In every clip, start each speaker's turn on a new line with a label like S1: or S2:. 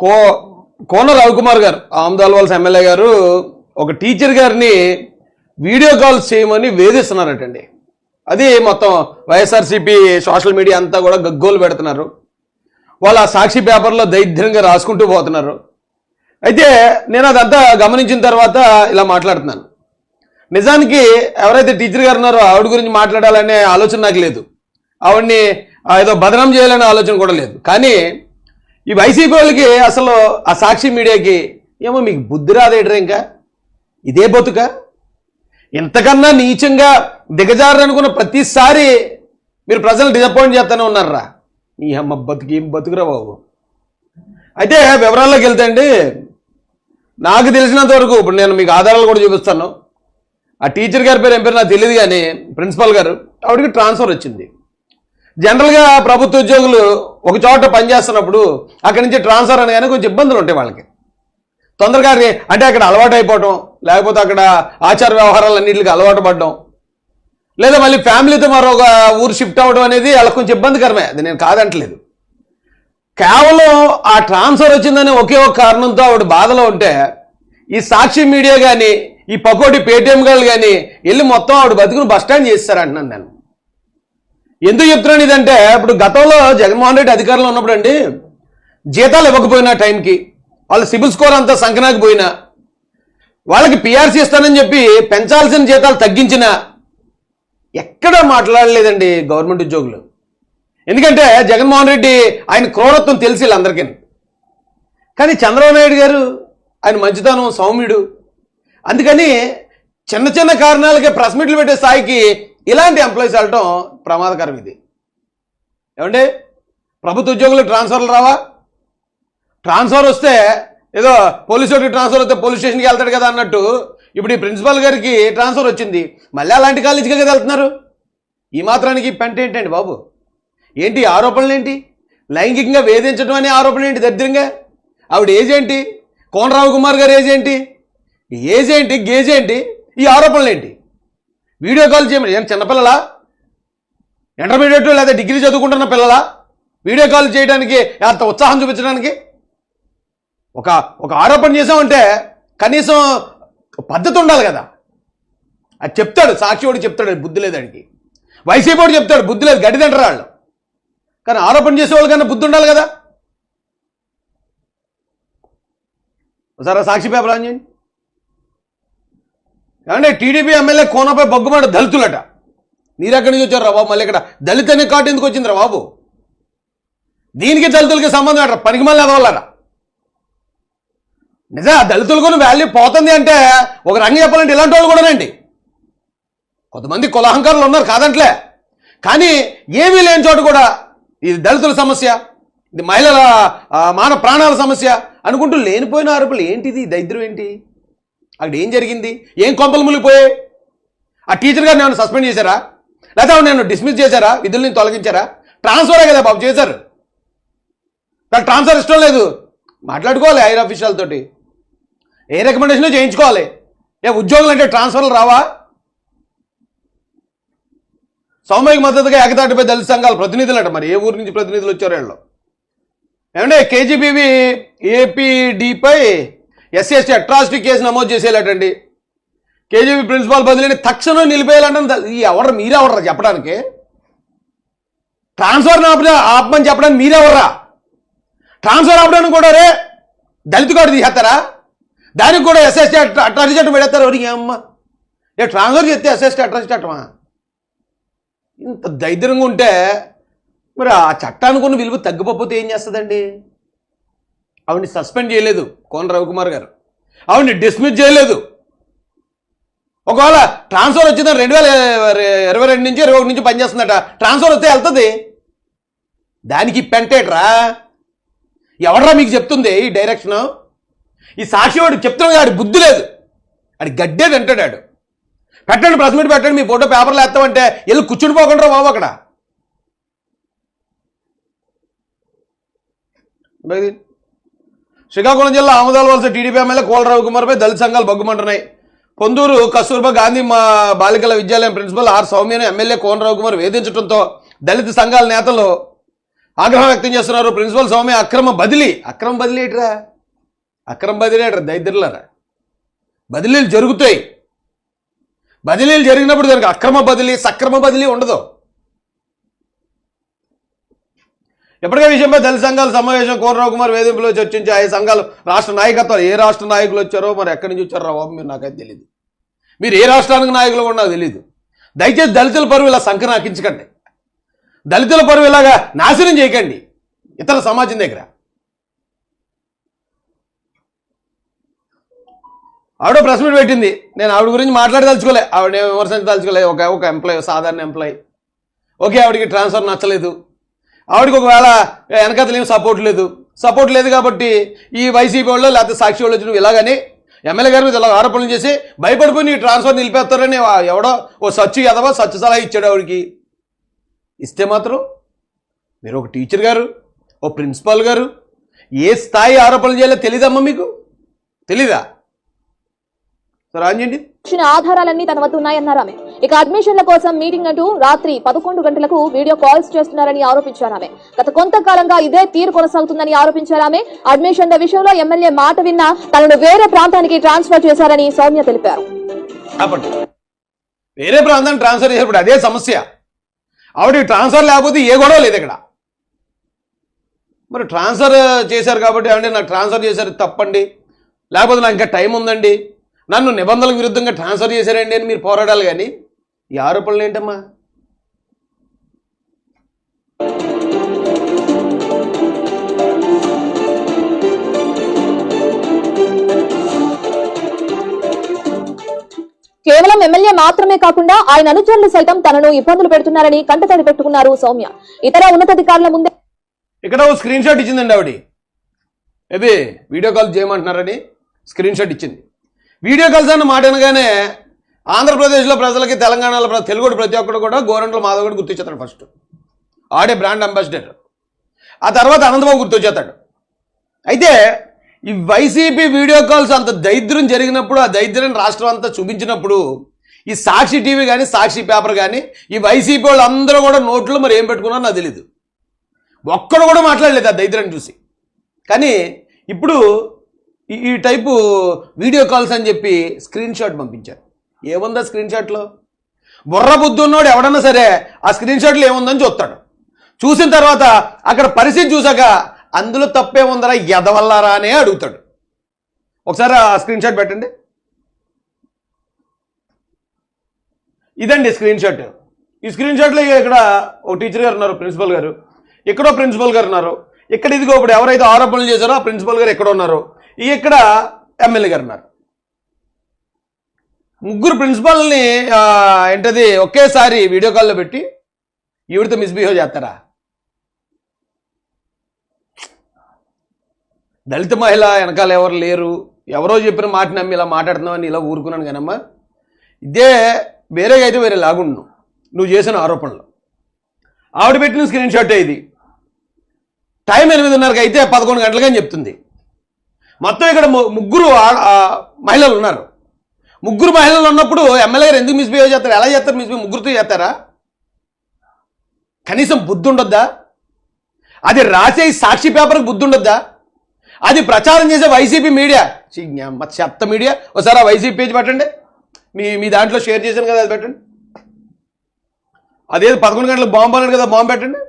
S1: కో కోన రవికుమార్ గారు ఆమదాల్ ఎమ్మెల్యే గారు ఒక టీచర్ గారిని వీడియో కాల్స్ చేయమని వేధిస్తున్నారటండి. అది మొత్తం వైఎస్ఆర్సీపీ సోషల్ మీడియా అంతా కూడా గగ్గోలు పెడుతున్నారు. వాళ్ళు ఆ సాక్షి పేపర్లో దైర్యంగా రాసుకుంటూ పోతున్నారు. అయితే నేను అదంతా గమనించిన తర్వాత ఇలా మాట్లాడుతున్నాను. నిజానికి ఎవరైతే టీచర్ గారు ఉన్నారో ఆవిడ గురించి మాట్లాడాలనే ఆలోచన నాకు లేదు. ఆవిడ్ని ఏదో బదనం చేయాలనే ఆలోచన కూడా లేదు. కానీ ఈ వైసీపీ వాళ్ళకి అసలు ఆ సాక్షి మీడియాకి ఏమో మీకు బుద్ధి రాదేట్రా ఇంకా? ఇదే బతుక? ఇంతకన్నా నీచంగా దిగజారనుకున్న ప్రతిసారి మీరు ప్రజలు డిసప్పాయింట్ చేస్తూనే ఉన్నారా ఈ అమ్మ బతుకు ఏం బతుకురా బాబు? అయితే వివరాల్లోకి వెళ్తే అండి నాకు తెలిసినంత వరకు ఇప్పుడు నేను మీకు ఆధారాలు కూడా చూపిస్తాను. ఆ టీచర్ గారి పేరు ఏం పేరు నాకు తెలియదు కానీ ప్రిన్సిపాల్ గారు ఆవిడకి ట్రాన్స్ఫర్ వచ్చింది. జనరల్గా ప్రభుత్వ ఉద్యోగులు ఒక చోట పనిచేస్తున్నప్పుడు అక్కడి నుంచి ట్రాన్స్ఫర్ అనగానే కొంచెం ఇబ్బందులు ఉంటాయి వాళ్ళకి. తొందరగా అంటే అక్కడ అలవాటు అయిపోవటం లేకపోతే అక్కడ ఆచార వ్యవహారాలు అన్నింటికి అలవాటు పడడం లేదా మళ్ళీ ఫ్యామిలీతో మరొక ఊరు షిఫ్ట్ అవ్వడం అనేది వాళ్ళకి కొంచెం ఇబ్బందికరమే. అది నేను కాదంటలేదు. కేవలం ఆ ట్రాన్స్ఫర్ వచ్చిందని ఒకే ఒక కారణంతో ఆవిడ బాధలో ఉంటే ఈ సాక్షి మీడియా కానీ ఈ పకోటి పేటిఎం గారు కానీ వెళ్ళి మొత్తం ఆవిడ బతుకుని బస్టాండ్ చేస్తారంటున్నాను నేను. ఎందుకు చెప్తున్నాను ఇదంటే ఇప్పుడు గతంలో జగన్మోహన్ రెడ్డి అధికారంలో ఉన్నప్పుడు అండి జీతాలు ఇవ్వకపోయినా టైంకి వాళ్ళ సిబిల్ స్కోర్ అంతా సంకనాకి పోయినా వాళ్ళకి పిఆర్సీ ఇస్తానని చెప్పి పెంచాల్సిన జీతాలు తగ్గించినా ఎక్కడ మాట్లాడలేదండి గవర్నమెంట్ ఉద్యోగులు. ఎందుకంటే జగన్మోహన్ రెడ్డి ఆయన క్రూరత్వం తెలిసి వీళ్ళందరికీ. కానీ చంద్రబాబు నాయుడు గారు ఆయన మంచితనం సౌమ్యుడు. అందుకని చిన్న చిన్న కారణాలకే ప్రెస్ మీట్లు పెట్టే స్థాయికి ఇలాంటి ఎంప్లాయీస్ వెళ్ళటం ప్రమాదకరం ఇది. ఏమండి? ప్రభుత్వ ఉద్యోగులు ట్రాన్స్ఫర్లు రావా? ట్రాన్స్ఫర్ వస్తే ఏదో పోలీస్ ఒకటి ట్రాన్స్ఫర్ వస్తే పోలీస్ స్టేషన్కి వెళ్తాడు కదా అన్నట్టు ఇప్పుడు ఈ ప్రిన్సిపాల్ గారికి ట్రాన్స్ఫర్ వచ్చింది. మళ్ళీ అలాంటి కాలేజీకి కదా వెళ్తున్నారు? ఈ మాత్రానికి పెంట ఏంటండి బాబు? ఏంటి ఆరోపణలు ఏంటి? లైంగికంగా వేధించడం అనే ఆరోపణ ఏంటి దరిద్రంగా? ఆవిడ ఏజ్ ఏంటి? కోనరావు కుమార్ గారు ఏజ్ ఏంటి? ఏజ్ ఏంటి? గేజ్ ఏంటి? ఈ ఆరోపణలు ఏంటి? వీడియో కాల్ చేయమని. ఏం చిన్నపిల్లలా ఇంటర్మీడియట్ లేదా డిగ్రీ చదువుకుంటున్న పిల్లలా? వీడియో కాల్ చేయడానికి అంత ఉత్సాహం చూపించడానికి? ఒక ఒక ఆరోపణ చేసామంటే కనీసం పద్ధతి ఉండాలి కదా. అది చెప్తాడు సాక్షి వాడు చెప్తాడు బుద్ధి లేదు వైసీపీ వాడు చెప్తాడు బుద్ధి లేదు గడ్డి తింటారు వాళ్ళు. కానీ ఆరోపణ చేసేవాళ్ళు కన్నా బుద్ధి ఉండాలి కదా? ఒకసారి సాక్షి పేపర్ ఆన్ చేయండి. ఏమంటే టీడీపీ ఎమ్మెల్యే కోనపై బొగ్గుమాట దళితులట. మీరు ఎక్కడి నుంచి వచ్చారు రా బాబు మళ్ళీ ఇక్కడ దళిత అనే కాటు ఎందుకు వచ్చిందిరా బాబు? దీనికి దళితులకి సంబంధం అట పనికి మళ్ళీ ఎదవాలట నిజా దళితులకు వాల్యూ పోతుంది అంటే ఒక రంగు చెప్పాలంటే ఇలాంటి వాళ్ళు కూడానండి కొంతమంది కులహంకారులు ఉన్నారు కాదంట్లే. కానీ ఏమీ లేని చోట కూడా ఇది దళితుల సమస్య ఇది మహిళల మాన మానవ ప్రాణాల సమస్య అనుకుంటూ లేనిపోయిన ఆరోపణలు ఏంటిది? దరిద్రం ఏంటి? అక్కడ ఏం జరిగింది? ఏం కొంపలు మునిగిపోయాయి? ఆ టీచర్ గారిని ఏమైనా సస్పెండ్ చేశారా? లేకపోతే నన్ను నేను డిస్మిస్ చేశారా? విధుల తొలగించారా? ట్రాన్స్ఫరే కదా బాబు చేశారు? నాకు ట్రాన్స్ఫర్ ఇష్టం లేదు. మాట్లాడుకోవాలి హైర్ ఆఫీషియల్ తోటి. ఏ రికమెండేషన్ చేయించుకోవాలి. ఏ ఉద్యోగులు అంటే ట్రాన్స్ఫర్లు రావా? సామూహిక మద్దతుగా ఏకతాటిపై దళిత సంఘాల ప్రతినిధులట మరి. ఏ ఊరి నుంచి ప్రతినిధులు వచ్చారు వీళ్ళు? ఏమంటే కేజీబీవి ఏపీడీపై ఎస్సీ ఎస్టీ అట్రాసిటీ కేసు నమోదు చేసేలాటండి. కేజీబీ ప్రిన్సిపాల్ బదిలీని తక్షణం నిలిపేయాలంటే ఈ ఎవరు మీరెవరా చెప్పడానికి? ట్రాన్స్ఫర్ ఆప- ఆపమని చెప్పడానికి మీరెవర్రా ట్రాన్స్ఫర్ ఆపడానికి కూడా రే దళిత కూడా తీసేస్తారా? దానికి కూడా ఎస్ఎస్టీ అట్రాసిటీ చట్టం పెడతారు ఎవరికి? అమ్మ ఏ ట్రాన్స్ఫర్ చేస్తే ఎస్ఎస్టీ అట్రాసిటీ చట్టమా? ఇంత దైద్యంగా ఉంటే మరి ఆ చట్టానికి ఉన్న విలువ తగ్గిపోతే ఏం చేస్తుందండి? ఆవిడ్ని సస్పెండ్ చేయలేదు కోన రవికుమార్ గారు. ఆవిడ్ని డిస్మిస్ చేయలేదు. ఒకవేళ ట్రాన్స్ఫర్ వచ్చిందని రెండు వేల ఇరవై రెండు నుంచి ఇరవై ఒకటి నుంచి పనిచేస్తుందట. ట్రాన్స్ఫర్ వస్తే వెళ్తుంది. దానికి పెంటేట్రా. ఎవడరా మీకు చెప్తుంది ఈ డైరెక్షన్? ఈ సాక్షి వాడు చెప్తున్నాడు ఆడి బుద్ధి లేదు. ఆడి గడ్డే తింటాడు ఆడు. పెట్టండి ప్రెస్ మీట్ పెట్టండి మీ ఫోటో పేపర్లు వేస్తామంటే వెళ్ళి కూర్చుని పోకుండా బాబు అక్కడ. శ్రీకాకుళం జిల్లా ఆముదాల వలస టీడీపీ ఎమ్మెల్యే కోల రవికుమార్పై దళిత సంఘాలు బగ్గుమంటున్నాయి. పొందూరు కస్తూర్బా గాంధీ మా బాలికల విద్యాలయం ప్రిన్సిపల్ ఆర్ సౌమ్యను ఎమ్మెల్యే కోన రవికుమార్ వేధించడంతో దళిత సంఘాల నేతలు ఆగ్రహం వ్యక్తం చేస్తున్నారు. ప్రిన్సిపల్ స్వామి అక్రమ బదిలీ. అక్రమ బదిలీ ఏట్రా? అక్రమ బదిలీ ఏట్రా? దరిద్రులారా? బదిలీలు జరుగుతాయి. బదిలీలు జరిగినప్పుడు దానికి అక్రమ బదిలీ సక్రమ బదిలీ ఉండదు. ఎప్పటికే విషయంపై దళిత సంఘాల సమావేశం కోరరావు కుమార్ వేధింపులో చర్చించి ఆ సంఘాలు రాష్ట్ర నాయకత్వాలు ఏ రాష్ట్ర నాయకులు వచ్చారో మరి ఎక్కడి నుంచి వచ్చారో బాబు మీరు నాకైతే తెలియదు మీరు ఏ రాష్ట్రానికి నాయకులు కూడా నాకు తెలియదు దయచేసి దళితుల పరువు ఇలా సంకనాకించకండి దళితుల పరువు ఇలాగా నాశనం చేయకండి. ఇతర సమాజం దగ్గర. ఆవిడ ప్రెస్ మీట్ పెట్టింది. నేను ఆవిడ గురించి మాట్లాడదలుచుకోలే. ఆవిడ విమర్శించదలుచుకోలే. ఒక ఒక ఎంప్లాయీ సాధారణ ఎంప్లాయీ ఓకే ఆవిడకి ట్రాన్స్ఫర్ నచ్చలేదు. ఆవిడకి ఒకవేళ వెనకతలు సపోర్ట్ లేదు. సపోర్ట్ లేదు కాబట్టి ఈ వైసీపీ వాళ్ళు లేకపోతే సాక్షి వాళ్ళు వచ్చి నువ్వు ఇలాగని ఎమ్మెల్యే గారి మీద ఇలా ఆరోపణలు చేసి భయపడిపోయి నీ ట్రాన్స్ఫర్ నిలిపేస్తారని ఎవడో ఓ సచ్చు ఎదవో సచ్చు సలహా ఇచ్చాడు ఆవిడకి. ఇస్తే మాత్రం మీరు ఒక టీచర్ గారు ఓ ప్రిన్సిపాల్ గారు ఏ స్థాయి ఆరోపణలు చేయాలో తెలీదమ్మా మీకు? తెలీదా? సరే
S2: ఆధారాలన్నీ తన వద్ద ఉన్నాయన్నారు ఆమె? ఇక అడ్మిషన్ల కోసం మీటింగ్ అంటూ రాత్రి పదకొండు గంటలకు వీడియో కాల్స్ చేస్తున్నారని ఆరోపించారు ఆమె. గత కొంతకాలంగా ఇదే తీరు కొనసాగుతుందని ఆరోపించారు ఆమె. అడ్మిషన్ల విషయంలో ఎమ్మెల్యే మాట విన్నా తనను వేరే ప్రాంతానికి ట్రాన్స్ఫర్ చేశారని సౌమ్య తెలిపారు.
S1: వేరే ప్రాంతానికి ట్రాన్స్ఫర్ చేసేప్పుడు అదే సమస్య. ఆవిడ ట్రాన్స్ఫర్ లేకపోతే ఏ గొడవ లేదు ఇక్కడ. మరి ట్రాన్స్ఫర్ చేశారు కాబట్టి అంటే నాకు ట్రాన్స్ఫర్ చేశారు తప్పండి. లేకపోతే నాకు ఇంకా టైం ఉందండి. నన్ను నిబంధనలకు విరుద్ధంగా ట్రాన్స్ఫర్ చేశారండి అని మీరు పోరాడాలి కానీ ఈ ఆరోపణలు ఏంటమ్మా?
S2: కేవలం ఎమ్మెల్యే మాత్రమే కాకుండా ఆయన అనుచరులు సైతం తనను ఇబ్బందులు పెడుతున్నారని కంటతడి పెట్టుకున్నారు సౌమ్య. ఇతర ఉన్నతాధికారుల ముందే
S1: ఇక్కడ స్క్రీన్ షాట్ ఇచ్చిందండి ఆవిడ. ఏది? వీడియో కాల్ చేయమంటున్నారని స్క్రీన్ షాట్ ఇచ్చింది. వీడియో కాల్స్ అన్న మాట అనగానే ఆంధ్రప్రదేశ్లో ప్రజలకి తెలంగాణలో తెలుగుడు ప్రతి ఒక్కడు కూడా గోరంట్ల మాధవ్ కూడా గుర్తొచ్చేస్తాడు ఫస్ట్. ఆడే బ్రాండ్ అంబాసిడర్. ఆ తర్వాత అనంతబాబు గుర్తొచ్చేస్తాడు అయితే ఈ వైసీపీ వీడియో కాల్స్ అంత దరిద్రం జరిగినప్పుడు ఆ దైద్యం రాష్ట్రం అంతా చూపించినప్పుడు ఈ సాక్షి టీవీ కానీ సాక్షి పేపర్ కానీ ఈ వైసీపీ వాళ్ళందరూ కూడా నోట్లో మరి ఏం పెట్టుకున్నారో నాకు తెలియదు ఒక్కడు కూడా మాట్లాడలేదు ఆ దరిద్రాన్ని చూసి. కానీ ఇప్పుడు ఈ ఈ టైపు వీడియో కాల్స్ అని చెప్పి స్క్రీన్ షాట్ పంపించారు. ఏముందా స్క్రీన్ షాట్లో బుర్ర బుద్ధి ఉన్నోడు ఎవడన్నా సరే ఆ స్క్రీన్ షాట్లో ఏముందని చూస్తాడు. చూసిన తర్వాత అక్కడ పరిస్థితి చూసాక అందులో తప్పే ఉందరా ఎదవల్లారా అనే అడుగుతాడు. ఒకసారి ఆ స్క్రీన్ షాట్ పెట్టండి. ఇదండి స్క్రీన్ షాట్ ఈ స్క్రీన్ షాట్లో ఇక్కడ ఒక టీచర్ గారు ఉన్నారు ప్రిన్సిపల్ గారు. ఎక్కడో ప్రిన్సిపల్ గారు ఉన్నారు. ఇక్కడ ఇదిగో ఇప్పుడు ఎవరైతే ఆరోపణలు చేశారో ఆ ప్రిన్సిపల్ గారు ఎక్కడ ఉన్నారు. ఇక్కడ ఎమ్మెల్యే గారు ఉన్నారు. ముగ్గురు ప్రిన్సిపాల్ని ఏంటది ఒకేసారి వీడియో కాల్లో పెట్టి ఈవిడితో మిస్బిహేవ్ చేస్తారా? దళిత మహిళ వెనకాల ఎవరు లేరు ఎవరో చెప్పిన మాట నమ్మి ఇలా మాట్లాడుతున్నామని ఇలా ఊరుకున్నాను కానమ్మా ఇదే వేరేగా అయితే వేరే లాగుండు నువ్వు చేసిన ఆరోపణలు. ఆవిడ పెట్టిన స్క్రీన్ షాట్ ఇది. టైం ఎనిమిదిన్నరకు అయితే పదకొండు గంటలకి చెప్తుంది. మొత్తం ఇక్కడ ము- ముగ్గురు మహిళలు ఉన్నారు. ముగ్గురు మహిళలు ఉన్నప్పుడు ఎమ్మెల్యే గారు ఎందుకు మిస్బిహేవ్ చేస్తారు? ఎలా చేస్తారు మిస్బిహేవ్ ముగ్గురుతో చేస్తారా? కనీసం బుద్ధి ఉండొద్దా? అది రాసే సాక్షి పేపర్కి బుద్ధి ఉండొద్దా? అది ప్రచారం చేసే వైసీపీ మీడియా చెత్త మీడియా ఒకసారి ఆ వైసీపీ పేజ్ పెట్టండి. మీ మీ దాంట్లో షేర్ చేశాను కదా అది పెట్టండి. అదేది పదకొండు గంటలకు బాంబు అన్నాడు కదా బాంబు పెట్టండి.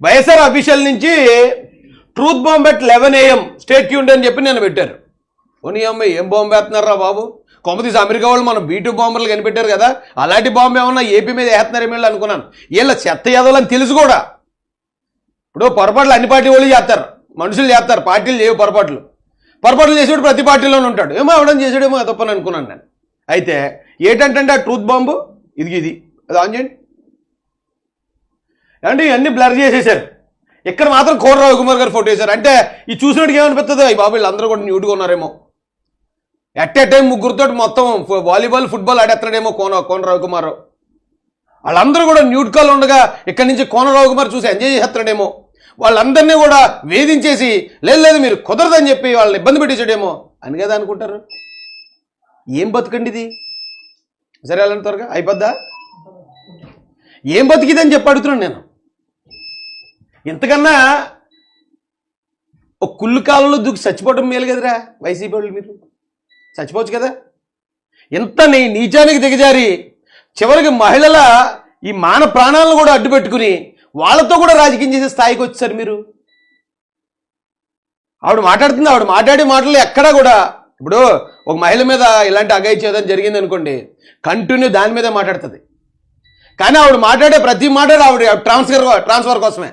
S1: వైఎస్ఆర్ అఫీషియల్ నుంచి truth bomb at eleven AM stay tuned అని చెప్పి నేను పెట్టారు పోనీ అమ్మాయి ఏం బాంబు వేస్తున్నారా బాబు? కొమ్మతీసి అమెరికా వాళ్ళు మనం బీటూ బాంబులు కనిపెట్టారు కదా అలాంటి బాంబు ఏమన్నా ఏపీ మీద వేస్తున్నారేమో వీళ్ళు అనుకున్నాను. వీళ్ళ చెత్త ఎదవాలని తెలుసు కూడా. ఇప్పుడు పొరపాట్లు అన్ని పార్టీ వాళ్ళు చేస్తారు. మనుషులు చేస్తారు పార్టీలు చేయవు పొరపాట్లు. పొరపాట్లు చేసేవాడు ప్రతి పార్టీలోనే ఉంటాడు. ఏమో అవడం చేసాడేమో తప్పని అనుకున్నాను నేను. అయితే ఏంటంటే ఆ ట్రూత్ బాంబు? ఇది ఇది. అది ఆన్ చేయండి. అంటే ఇవన్నీ బ్లర్ చేసేసారు. ఇక్కడ మాత్రం కోరరావు కుమార్ గారు ఫోటో వేశారు. అంటే ఈ చూసినట్టుగా ఏమనిపిస్తుంది ఈ బాబు వీళ్ళందరూ కూడా న్యూట్గా ఉన్నారేమో. ఎట్ ఏ టైం ముగ్గురుతో మొత్తం వాలీబాల్ ఫుట్బాల్ ఆడేస్తున్నాడేమో కోన కోన రవికుమార్. వాళ్ళందరూ కూడా న్యూట్ కాల్ ఉండగా ఇక్కడి నుంచి కోన రవికుమార్ చూసి ఎంజాయ్ చేస్తున్నాడేమో వాళ్ళందరినీ కూడా వేధించేసి లేదు లేదు మీరు కుదరదని చెప్పి వాళ్ళని ఇబ్బంది పెట్టేసాడేమో అని కదా అనుకుంటారు. ఏం బతుకండి ఇది? సరే అలాంటి త్వరగా అయిపోద్దా? ఏం బతికిదని చెప్పి అడుగుతున్నాను నేను. ఇంతకన్నా ఒక కుళ్ళు కాలంలో దూకి చచ్చిపోవడం మేలు కదరా? వైసీపీ వాళ్ళు మీరు? చచ్చిపోవచ్చు కదా? ఇంత నీ నీచానికి దిగజారి. చివరికి మహిళల ఈ మాన ప్రాణాలను కూడా అడ్డు పెట్టుకుని వాళ్ళతో కూడా రాజకీయం చేసే స్థాయికి వచ్చారు మీరు. ఆవిడ మాట్లాడుతుంది ఆవిడ మాట్లాడే మాటలు ఎక్కడా కూడా. ఇప్పుడు ఒక మహిళ మీద ఇలాంటి అగాయిచేదని జరిగింది అనుకోండి కంటిన్యూ దాని మీదే మాట్లాడుతుంది. కానీ ఆవిడ మాట్లాడే ప్రతి మాట ఆవిడ ట్రాన్స్ఫర్ ట్రాన్స్ఫర్ కోసమే.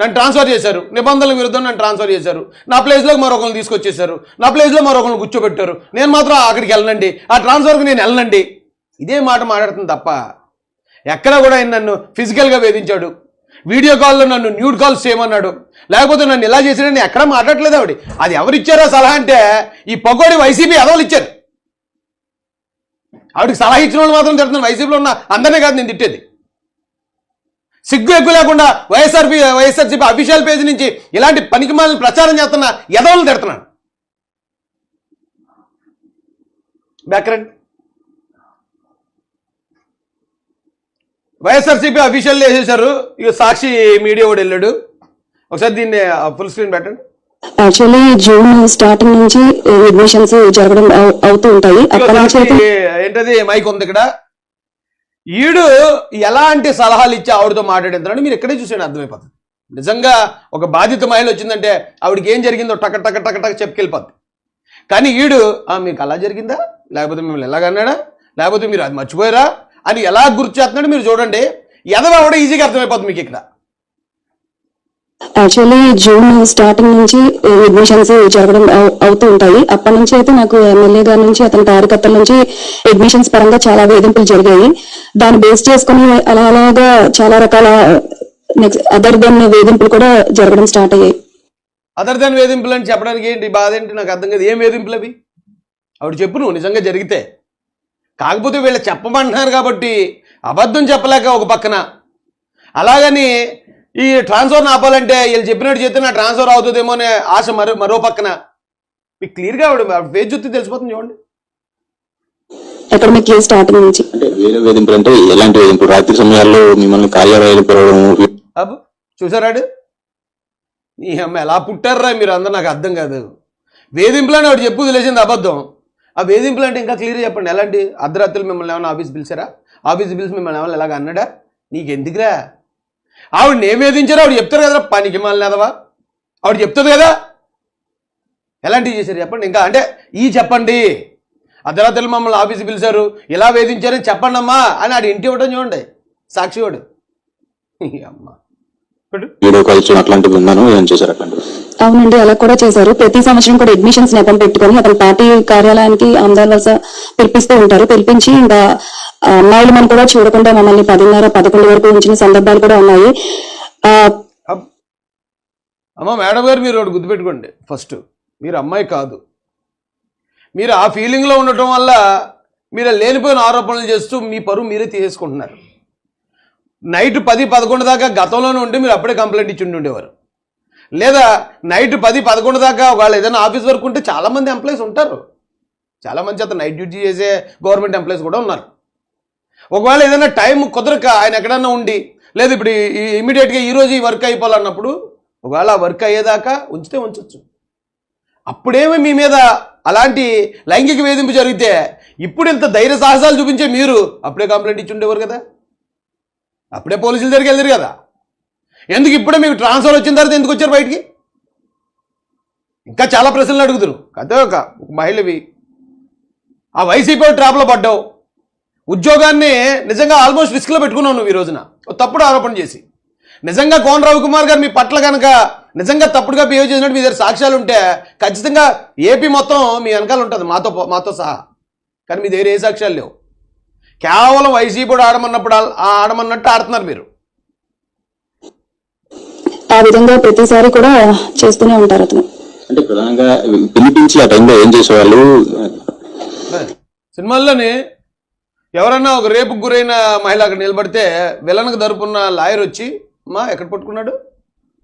S1: నన్ను ట్రాన్స్ఫర్ చేశారు. నిబంధనల విరుద్ధం నన్ను ట్రాన్స్ఫర్ చేశారు. నా ప్లేస్లోకి మరొకరిని తీసుకొచ్చేసారు నా ప్లేస్లో మరొకరిని కూర్చోబెట్టారు. నేను మాత్రం అక్కడికి వెళ్ళనండి. ఆ ట్రాన్స్ఫర్కి నేను వెళ్ళనండి. ఇదే మాట మాట్లాడుతుంది తప్ప ఎక్కడ కూడా ఆయన నన్ను ఫిజికల్గా వేధించాడు. వీడియో కాల్లో నన్ను న్యూడ్ కాల్స్ చేయమన్నాడు. లేకపోతే నన్ను ఇలా చేసాడని ఎక్కడ మాట్లాడలేదు ఆవిడ. అది ఎవరిచ్చారో సలహా అంటే ఈ పకోడి వైసీపీ ఎదవలు ఇచ్చారు. ఆవిడకి సలహా ఇచ్చిన వాళ్ళు మాత్రం తిడుతున్నాను వైసీపీలో ఉన్న అందరినీ కాదు నేను తిట్టేది. సిగ్గు ఎక్కువ లేకుండా వైఎస్ఆర్పి వైఎస్ఆర్సీపీ అఫీషియల్ పేజ్ నుంచి ఇలాంటి పనికిమాలను ప్రచారం చేస్తున్న ఎదవలను తిడుతున్నాను. బ్యాక్గ్రౌండ్ వైఎస్ఆర్సీపీ అఫీషియల్ వేసేసారు ఇక సాక్షి మీడియా కూడా వెళ్ళాడు. ఒకసారి దీన్ని ఫుల్ స్క్రీన్ పెట్టండి.
S3: యాక్చువల్లీ జూన్ స్టార్టింగ్ నుంచి అడ్మిషన్స్ జరగడం అవు- అవుతూ ఉంటాయి.
S1: ఏంటది? మైక్ ఉంది ఇక్కడ. ఈడు ఎలాంటి సలహాలు ఇచ్చి ఆవిడతో మాట్లాడిందని మీరు ఇక్కడే చూసాను అర్థమైపోతుంది. నిజంగా ఒక బాధిత మహిళ వచ్చిందంటే ఆవిడకి ఏం జరిగిందో టక టక టక టక చెప్పుకెళ్ళిపోద్ది. కానీ ఈడు "ఆ, మీకు అలా జరిగిందా? లేకపోతే మిమ్మల్ని ఎలాగన్నాడా లేకపోతే మీరు అది మర్చిపోయారా? అని ఎలా గుర్తు చేస్తున్నాడు మీరు చూడండి. ఎదవ కూడా ఈజీగా అర్థమైపోతుంది మీకు ఇక్కడ.
S3: యాక్చువల్లీ జూన్ స్టార్టింగ్ నుంచి అడ్మిషన్స్ జరగడం అవుతూ ఉంటాయి. అప్పటి నుంచి అయితే నాకు ఎమ్మెల్యే గారి నుంచి అతని కార్యకర్తల నుంచి అడ్మిషన్స్ పరంగా చాలా వేధింపులు జరిగాయి. దాన్ని బేస్ చేసుకుని అలా అలాగా చాలా రకాల నెక్స్ట్ అదర్ దెన్ వేధింపులు కూడా జరగడం స్టార్ట్ అయ్యాయి.
S1: అదర్ దెన్ వేధింపులు అని చెప్పడానికి ఏంటి? బాధ ఏంటి? నాకు అర్థం కాదు. ఏం వేధింపులు అవి? ఆవిడ చెప్పు నువ్వు నిజంగా జరిగితే. కాకపోతే వీళ్ళు చెప్పమంటున్నారు కాబట్టి అబద్ధం చెప్పలేక ఒక పక్కన. అలాగని ఈ ట్రాన్స్ఫర్ ఆపాలంటే వీళ్ళు చెప్పినట్టు చెప్తే నా ట్రాన్స్ఫర్ అవుతుందేమో అనే ఆశ మరో మరో పక్కన. మీకు క్లియర్గా ఫేస్ చూస్తే తెలిసిపోతుంది చూడండి.
S3: అకాడమిక్ ఇయర్ స్టార్టింగ్ నుంచి?
S4: అంటే వేరే వేధింపులు అంటే ఎలాంటి వేధింపులు రాత్రి సమయాల్లో మిమ్మల్ని కార్యాలయాలు పిలవడం
S1: అబ్బు చూసారాడు నీ అమ్మ ఎలా పుట్టారా మీరు అందరు నాకు అర్థం కాదు. వేధింపులు అని ఒకటి చెప్పు తెలిసింది అబద్ధం. ఆ వేధింపులు అంటే ఇంకా క్లియర్ చెప్పండి ఎలాంటి? అర్ధరాత్రులు మిమ్మల్ని ఏమైనా ఆఫీస్ పిలిచారా? ఆఫీస్ పిలిచి మిమ్మల్ని ఏమైనా ఎలాగ అన్నాడా? నీకు ఎందుకురా ఆవిడ ఏం వేధించారో ఆవిడ చెప్తారు కదరా పనికి మళ్ళీ అదవా ఆవిడ చెప్తుంది కదా? ఎలాంటివి చేశారు చెప్పండి ఇంకా. అంటే ఈ చెప్పండి. అర్ధరాత్రులు మమ్మల్ని ఆఫీస్ పిలిచారు. ఇలా వేధించారని చెప్పండి అమ్మా అని ఆడు ఇంటి ఇవ్వడం చూడండి. సాక్షి వాడు. అమ్మ.
S4: వీడియో కాల్స్ అట్లాంటివి విన్నాను ఏం చేశారు అట్లాంటివి?
S3: అవునండి అలా కూడా చేశారు. ప్రతి సంవత్సరం కూడా అడ్మిషన్స్ నెపం పెట్టుకొని అతను పార్టీ కార్యాలయానికి ఆమదాల వలస పిలిపిస్తూ ఉంటారు. పిలిపించి ఇంకా అమ్మాయిలు మనం కూడా చూడకుండా మమ్మల్ని పదిన్నర పదకొండు వరకు ఉంచిన సందర్భాలు కూడా ఉన్నాయి.
S1: అమ్మ మేడం గారు మీరు ఒకటి గుర్తుపెట్టుకోండి. ఫస్ట్ మీరు అమ్మాయి కాదు. మీరు ఆ ఫీలింగ్లో ఉండటం వల్ల మీరు లేనిపోయిన ఆరోపణలు చేస్తూ మీ పరువు మీరే తీసేసుకుంటున్నారు. నైట్ పది పదకొండు దాకా గతంలోనే ఉంటే మీరు అప్పుడే కంప్లైంట్ ఇచ్చి ఉండి ఉండేవారు. లేదా నైట్ పది పదకొండు దాకా వాళ్ళు ఏదైనా ఆఫీస్ వర్క్ ఉంటే చాలామంది ఎంప్లాయీస్ ఉంటారు. చాలామంది అతను నైట్ డ్యూటీ చేసే గవర్నమెంట్ ఎంప్లాయీస్ కూడా ఉన్నారు. ఒకవేళ ఏదైనా టైం కుదరక ఆయన ఎక్కడన్నా ఉండి లేదు ఇప్పుడు ఈ- ఇమీడియట్గా ఈరోజు ఈ వర్క్ అయిపోవాలన్నప్పుడు ఒకవేళ ఆ వర్క్ అయ్యేదాకా ఉంచితే ఉంచవచ్చు అప్పుడేమి మీ మీద అలాంటి లైంగిక వేధింపు జరిగితే ఇప్పుడు ఇంత ధైర్య సాహసాలు చూపించే మీరు అప్పుడే కంప్లైంట్ ఇచ్చి ఉండేవారు కదా. అప్పుడే పోలీసుల దగ్గరికి వెళ్ళారు కదా. ఎందుకు ఇప్పుడే మీకు ట్రాన్స్ఫర్ వచ్చిన తర్వాత ఎందుకు వచ్చారు బయటికి? ఇంకా చాలా ప్రశ్నలు అడుగుతారు అదే ఒక మహిళవి ఆ వైసీపీ ట్రాప్లో పడ్డావు. ఉద్యోగాన్ని నిజంగా ఆల్మోస్ట్ రిస్క్లో పెట్టుకున్నావు నువ్వు ఈ రోజున. తప్పుడు ఆరోపణ చేసి. నిజంగా కోన రవికుమార్ గారు మీ పట్ల కనుక నిజంగా తప్పుడుగా బిహేవ్ చేసినట్టు మీ దగ్గర సాక్ష్యాలు ఉంటే ఖచ్చితంగా ఏపీ మొత్తం మీ వెనకాల ఉంటుంది మాతో మాతో సహా. కానీ మీ దగ్గర ఏ సాక్ష్యాలు లేవు. కేవలం వైసీపీ ఆడమన్నప్పుడు ఆడ- ఆడమన్నట్టు ఆడుతున్నారు మీరు.
S3: ఆ విధంగా ప్రతిసారి కూడా చేస్తూనే ఉంటారు అతను.
S4: అంటే ప్రధానంగా పిలిపించి ఆ టైంలో ఏం చేసేవాళ్ళు?
S1: సినిమాల్లోని ఎవరన్నా ఒక రేపుకు గురైన మహిళ అక్కడ నిలబడితే విలన్కు దరుపున్న లాయర్ వచ్చి అమ్మా ఎక్కడ పట్టుకున్నాడు?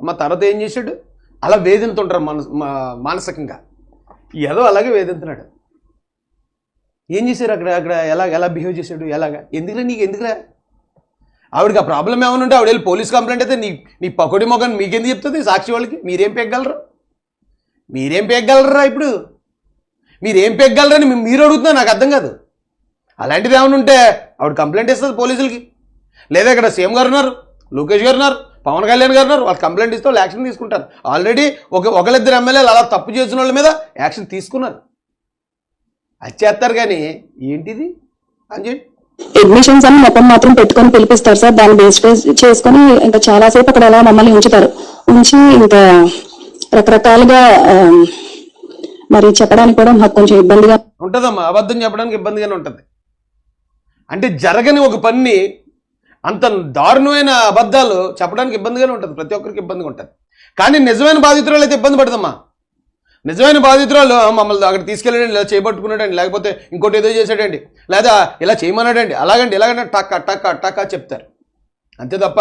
S1: అమ్మ తర్వాత ఏం చేశాడు? అలా వేధింతుంటారు మనస్ మా- మానసికంగా. ఏదో అలాగే వేధింతున్నాడు. ఏం చేశారు అక్కడ? అక్కడ ఎలా ఎలా బిహేవ్ చేశాడు? ఎలాగా? ఎందుకురా నీకు ఎందుకురా? ఆవిడకి ఆ ప్రాబ్లం ఏమైనా ఉంటే ఆవిడ వెళ్ళి పోలీస్ కంప్లైంట్ అయితే నీ నీ పకోడి మొగని మీకెందుకు చెప్తుంది? సాక్షి వాళ్ళకి? మీరేం పెగ్గలరు మీరేం పెగ్గలరా ఇప్పుడు? మీరేం పెగ్గలరని మీరు అడుగుతున్నా నాకు అర్థం కాదు. అలాంటిది ఏమైనా ఉంటే ఆవిడ కంప్లైంట్ ఇస్తుంది పోలీసులకి. లేదా ఇక్కడ సీఎం గారు ఉన్నారు లోకేష్ గారు ఉన్నారు పవన్ కళ్యాణ్ గారు ఉన్నారు వాళ్ళు కంప్లైంట్ ఇస్తే వాళ్ళు యాక్షన్ తీసుకుంటారు. ఆల్రెడీ ఒక ఒకళ్ళిద్దరు ఎమ్మెల్యేలు అలా తప్పు చేసిన వాళ్ళ మీద యాక్షన్ తీసుకున్నారు. అది చేస్తారు కానీ ఏంటిది? అని చెప్పి
S3: అడ్మిషన్స్ అని మొత్తం మాత్రం పెట్టుకొని పిలిపిస్తారు సార్. దాన్ని బేస్ చేసుకొని ఇంకా చాలా సేపు అక్కడ అలా మమ్మల్ని ఉంచుతారు. ఉంచి ఇంకా రకరకాలుగా మరి చెప్పడానికి కూడా మాకు కొంచెం ఇబ్బందిగా
S1: ఉంటుందమ్మా. అబద్ధం చెప్పడానికి ఇబ్బందిగానే ఉంటుంది. అంటే జరగని ఒక పని అంత దారుణమైన అబద్ధాలు చెప్పడానికి ఇబ్బందిగానే ఉంటుంది. ప్రతి ఒక్కరికి ఇబ్బందిగా ఉంటుంది. కానీ నిజమైన బాధితురాలు అయితే ఇబ్బంది పడదమ్మా. నిజమైన బాధితురాలు మమ్మల్ని అక్కడ తీసుకెళ్ళాడండి ఇలా చేయబట్టుకున్నాడండి లేకపోతే ఇంకోటి ఏదో చేశాడండి లేదా ఇలా చేయమన్నాడండి అలాగండి ఇలాగంటే టక్ టక్ టక్ చెప్తారు. అంతే తప్ప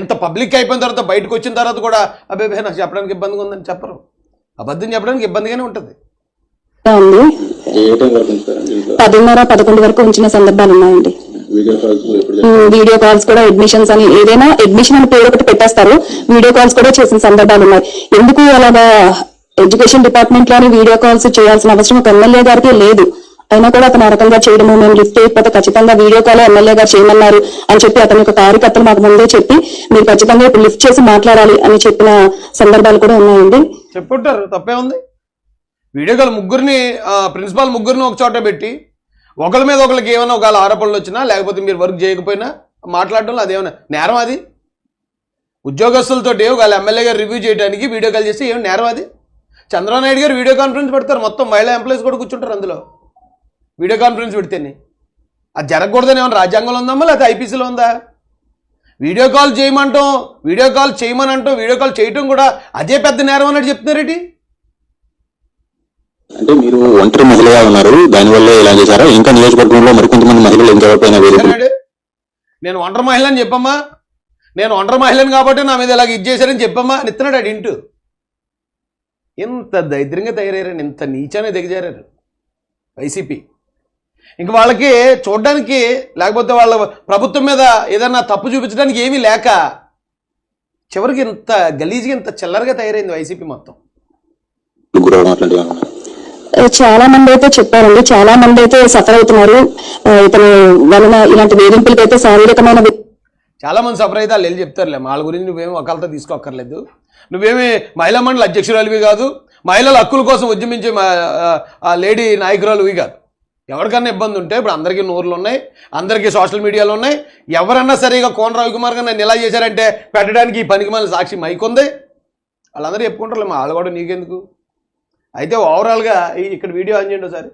S1: ఎంత పబ్లిక్ అయిపోయిన తర్వాత బయటకు వచ్చిన తర్వాత కూడా అబ్బాయి నాకు చెప్పడానికి ఇబ్బందిగా ఉందని చెప్పరు. అబద్ధం చెప్పడానికి ఇబ్బందిగానే ఉంటుంది.
S3: ఉంది.
S4: ఉంచుతారండి ఇంట్లో
S3: పదిన్నర పదకొండు వరకు ఉంచిన సందర్భాలు ఉన్నాయండి.
S4: వీడియో కాల్స్
S3: కూడా అడ్మిషన్స్ అని ఏదైనా అడ్మిషన్ అని పేరు ఒకటి పెట్టేస్తారు. వీడియో కాల్స్ కూడా చేసిన సందర్భాలు ఉన్నాయి. ఎందుకు అలాగా ఎడ్యుకేషన్ డిపార్ట్మెంట్లోని వీడియో కాల్స్ చేయాల్సిన అవసరం ఒక ఎమ్మెల్యే గారికి లేదు. అయినా కూడా అతను ఆ రకంగా చేయడము మేము లిఫ్ట్ చేయకపోతే ఖచ్చితంగా వీడియో కాల్ ఎమ్మెల్యే గారు చేయమన్నారు అని చెప్పి అతని యొక్క కార్యకర్తలు మాకు ముందే చెప్పి మీరు ఖచ్చితంగా ఇప్పుడు లిఫ్ట్ చేసి మాట్లాడాలి అని చెప్పిన సందర్భాలు కూడా ఉన్నాయండి.
S1: చెప్పుంటారు తప్పే ఉంది. వీడియో కాల్ ముగ్గురిని ప్రిన్సిపాల్ ముగ్గురిని ఒక చోట పెట్టి ఒకరి మీద ఒకరికి ఏమైనా ఒకవేళ ఆరోపణలు వచ్చినా లేకపోతే మీరు వర్క్ చేయకపోయినా మాట్లాడటంలో అదేమైనా నేరం అది? ఉద్యోగస్తులతోటి ఒకవేళ ఎమ్మెల్యే గారు రివ్యూ చేయడానికి వీడియో కాల్ చేస్తే ఏం నేరం అది? చంద్రబాబు నాయుడు గారు వీడియో కాన్ఫరెన్స్ పెడతారు మొత్తం మహిళా ఎంప్లాయీస్ కూడా కూర్చుంటారు అందులో. వీడియో కాన్ఫరెన్స్ పెడితేనే అది జరగకూడదని ఏమైనా రాజ్యాంగంలో ఉందమ్మా లేకపోతే ఐపీసీలో ఉందా? వీడియో కాల్ చేయమంటాం వీడియో కాల్ చేయమని అంటాం వీడియో కాల్ చేయటం కూడా అదే పెద్ద నేరం అన్నట్టు చెప్తున్నారేటి?
S4: అంటే మీరు ఒంటరి మహిళగా ఉన్నారు దానివల్ల ఇలా చేశారా? ఇంకా నియోజకవర్గంలో మరికొంతమంది మహిళలు
S1: అన్నాడు నేను ఒంటరి మహిళ అని చెప్పమ్మా. నేను ఒంటరి మహిళని కాబట్టి నా మీద ఇలాగ ఇది చేశారని చెప్పమ్మా. అని ఇస్తున్నాడు ఆడు ఇంటూ. ఇంత దరిద్రంగా తయారయ్యారని ఇంత నీచానే దిగజారారు వైసీపీ. ఇంక వాళ్ళకి చూడడానికి లేకపోతే వాళ్ళ ప్రభుత్వం మీద ఏదన్నా తప్పు చూపించడానికి ఏమీ లేక చివరికి ఇంత గలీజ్గా ఇంత చిల్లరగా తయారైంది వైసీపీ మొత్తం?
S3: చాలా మంది అయితే చెప్పారండి. చాలా మంది అయితే సఫర్ అవుతున్నారు. ఇతని ఇతను వలన ఇలాంటి వేధింపులకి అయితే శారీరకమైన
S1: చాలా మంది సఫర్ అయితే వాళ్ళు చెప్తారులే. వాళ్ళ గురించి నువ్వేమి ఒకళ్ళతో తీసుకోక్కర్లేదు. నువ్వేమి మహిళా మండలి అధ్యక్షురాలివి కాదు. మహిళల హక్కుల కోసం ఉద్యమించే మా- ఆ- లేడీ నాయకురాలువి కాదు. ఎవరికన్నా ఇబ్బంది ఉంటే ఇప్పుడు అందరికీ నోర్లు ఉన్నాయి. అందరికీ సోషల్ మీడియాలో ఉన్నాయి. ఎవరన్నా సరిగా కోన రవికుమార్ గారు నన్ను ఇలా చేశారంటే పెట్టడానికి ఈ పనికి మన సాక్షి మైక్ ఉంది వాళ్ళందరూ చెప్పుకుంటారు మా వాళ్ళు కూడా నీకెందుకు? అయితే ఓవరాల్గా ఇక్కడ వీడియో ఆన్ చేయండి ఒకసారి.